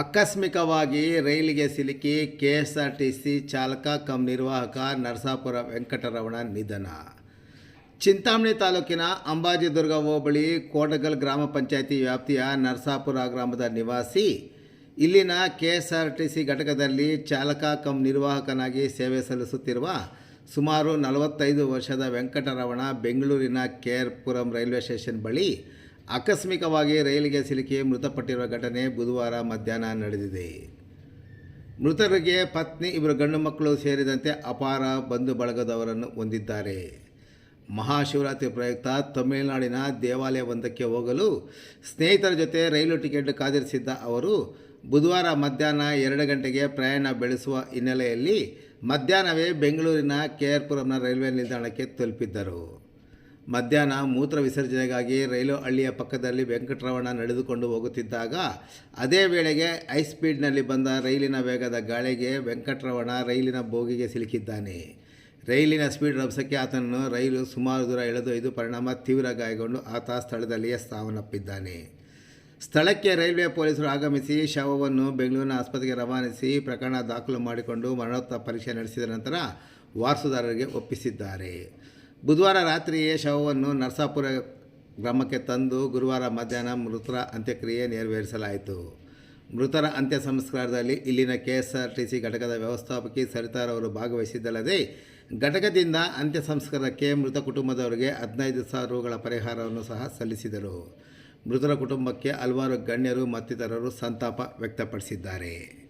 ಆಕಸ್ಮಿಕವಾಗಿ ರೈಲಿಗೆ ಸಿಲುಕಿ ಕೆಎಸ್ಆರ್ಟಿಸಿ ಚಾಲಕ ಕಂ ನಿರ್ವಾಹಕ ನರಸಾಪುರ ವೆಂಕಟರಮಣ ನಿಧನ. ಚಿಂತಾಮಣಿ ತಾಲೂಕಿನ ಅಂಬಾಜಿದುರ್ಗ ಹೋಬಳಿ ಕೋಟಗಲ್ ಗ್ರಾಮ ಪಂಚಾಯಿತಿ ವ್ಯಾಪ್ತಿಯ ನರಸಾಪುರ ಗ್ರಾಮದ ನಿವಾಸಿ, ಇಲ್ಲಿನ ಕೆಎಸ್ಆರ್ಟಿಸಿ ಘಟಕದಲ್ಲಿ ಚಾಲಕ ಕಂ ನಿರ್ವಾಹಕನಾಗಿ ಸೇವೆ ಸಲ್ಲಿಸುತ್ತಿರುವ ಸುಮಾರು ನಲವತ್ತೈದು ವರ್ಷದ ವೆಂಕಟರಮಣ ಬೆಂಗಳೂರಿನ ಕೆಆರ್ಪುರಂ ರೈಲ್ವೆ ಸ್ಟೇಷನ್ ಬಳಿ ಆಕಸ್ಮಿಕವಾಗಿ ರೈಲಿಗೆ ಸಿಲುಕಿ ಮೃತಪಟ್ಟಿರುವ ಘಟನೆ ಬುಧವಾರ ಮಧ್ಯಾಹ್ನ ನಡೆದಿದೆ. ಮೃತರಿಗೆ ಪತ್ನಿ, ಇಬ್ಬರು ಗಂಡು ಮಕ್ಕಳು ಸೇರಿದಂತೆ ಅಪಾರ ಬಂಧು ಬಳಗದವರನ್ನು ಹೊಂದಿದ್ದಾರೆ. ಮಹಾಶಿವರಾತ್ರಿ ಪ್ರಯುಕ್ತ ತಮಿಳುನಾಡಿನ ದೇವಾಲಯವೊಂದಕ್ಕೆ ಹೋಗಲು ಸ್ನೇಹಿತರ ಜೊತೆ ರೈಲು ಟಿಕೆಟ್ ಕಾದಿರಿಸಿದ್ದ ಅವರು, ಬುಧವಾರ ಮಧ್ಯಾಹ್ನ ಎರಡು ಗಂಟೆಗೆ ಪ್ರಯಾಣ ಬೆಳೆಸುವ ಹಿನ್ನೆಲೆಯಲ್ಲಿ ಮಧ್ಯಾಹ್ನವೇ ಬೆಂಗಳೂರಿನ ಕೆಆರ್ಪುರಂನ ರೈಲ್ವೆ ನಿಲ್ದಾಣಕ್ಕೆ ತಲುಪಿದ್ದರು. ಮಧ್ಯಾಹ್ನ ಮೂತ್ರ ವಿಸರ್ಜನೆಗಾಗಿ ರೈಲು ಹಳ್ಳಿಯ ಪಕ್ಕದಲ್ಲಿ ವೆಂಕಟರಮಣ ನಡೆದುಕೊಂಡು ಹೋಗುತ್ತಿದ್ದಾಗ, ಅದೇ ವೇಳೆಗೆ ಹೈ ಸ್ಪೀಡ್ನಲ್ಲಿ ಬಂದ ರೈಲಿನ ವೇಗದ ಗಾಳಿಗೆ ವೆಂಕಟರಮಣ ರೈಲಿನ ಬೋಗಿಗೆ ಸಿಲುಕಿದ್ದಾನೆ. ರೈಲಿನ ಸ್ಪೀಡ್ ರಭಸಕ್ಕೆ ಆತನನ್ನು ರೈಲು ಸುಮಾರು ದೂರ ಎಳೆದೊಯ್ದು ಪರಿಣಾಮ ತೀವ್ರ ಗಾಯಗೊಂಡು ಆತ ಸ್ಥಳದಲ್ಲಿಯೇ ಸಾವನ್ನಪ್ಪಿದ್ದಾನೆ. ಸ್ಥಳಕ್ಕೆ ರೈಲ್ವೆ ಪೊಲೀಸರು ಆಗಮಿಸಿ ಶವವನ್ನು ಬೆಂಗಳೂರಿನ ಆಸ್ಪತ್ರೆಗೆ ರವಾನಿಸಿ ಪ್ರಕರಣ ದಾಖಲು ಮಾಡಿಕೊಂಡು ಮರಣೋತ್ತರ ಪರೀಕ್ಷೆ ನಡೆಸಿದ ನಂತರ ವಾರಸುದಾರರಿಗೆ ಒಪ್ಪಿಸಿದ್ದಾರೆ. ಬುಧವಾರ ರಾತ್ರಿಯೇ ಶವವನ್ನು ನರಸಾಪುರ ಗ್ರಾಮಕ್ಕೆ ತಂದು ಗುರುವಾರ ಮಧ್ಯಾಹ್ನ ಮೃತರ ಅಂತ್ಯಕ್ರಿಯೆ ನೆರವೇರಿಸಲಾಯಿತು. ಮೃತರ ಅಂತ್ಯ ಸಂಸ್ಕಾರದಲ್ಲಿ ಇಲ್ಲಿನ ಕೆಎಸ್ಆರ್ಟಿಸಿ ಘಟಕದ ವ್ಯವಸ್ಥಾಪಕಿ ಸರಿತಾರವರು ಭಾಗವಹಿಸಿದ್ದಲ್ಲದೆ, ಘಟಕದಿಂದ ಅಂತ್ಯ ಸಂಸ್ಕಾರಕ್ಕೆ ಮೃತ ಕುಟುಂಬದವರಿಗೆ ಹದಿನೈದು ಸಾವಿರ ರೂಗಳ ಪರಿಹಾರವನ್ನು ಸಹ ಸಲ್ಲಿಸಿದರು. ಮೃತರ ಕುಟುಂಬಕ್ಕೆ ಹಲವಾರು ಗಣ್ಯರು ಮತ್ತಿತರರು ಸಂತಾಪ ವ್ಯಕ್ತಪಡಿಸಿದ್ದಾರೆ.